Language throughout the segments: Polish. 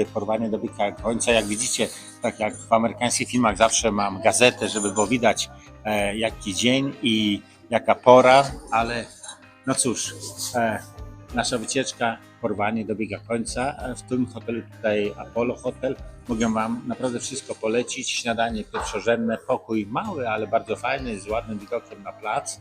moje porwanie dobiega końca. Jak widzicie, tak jak w amerykańskich filmach zawsze mam gazetę, żeby było widać e, jaki dzień i jaka pora, ale no cóż, e, nasza wycieczka, porwanie dobiega końca. E, W tym hotelu tutaj Apollo Hotel mogę Wam naprawdę wszystko polecić. Śniadanie pierwszorzędne, pokój mały, ale bardzo fajny, z ładnym widokiem na plac.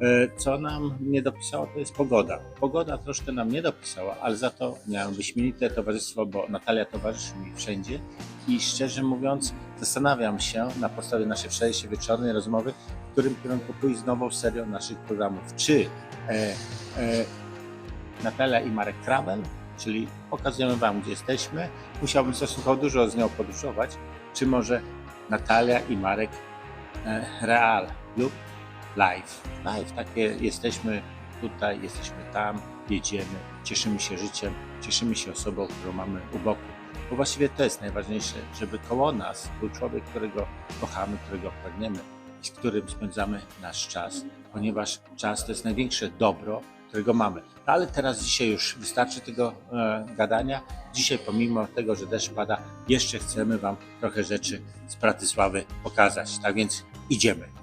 E, Co nam nie dopisało, to jest pogoda. Pogoda troszkę nam nie dopisała, ale za to miałem wyśmienite towarzystwo, bo Natalia towarzyszy mi wszędzie i szczerze mówiąc zastanawiam się na podstawie naszej wczorajszej wieczornej rozmowy, w którym kierunku pójść z nową serią naszych programów. Czy e, e, Natalia i Marek Travel, czyli pokazujemy Wam, gdzie jesteśmy. Musiałbym stosunkowo dużo z nią podróżować, czy może Natalia i Marek e, Real lub Live. Live, takie jesteśmy tutaj, jesteśmy tam, jedziemy, cieszymy się życiem, cieszymy się osobą, którą mamy u boku. Bo właściwie to jest najważniejsze, żeby koło nas był człowiek, którego kochamy, którego pragniemy i z którym spędzamy nasz czas, ponieważ czas to jest największe dobro, którego mamy. No ale teraz dzisiaj już wystarczy tego e, gadania. Dzisiaj pomimo tego, że deszcz pada, jeszcze chcemy Wam trochę rzeczy z Bratysławy pokazać. Tak więc idziemy.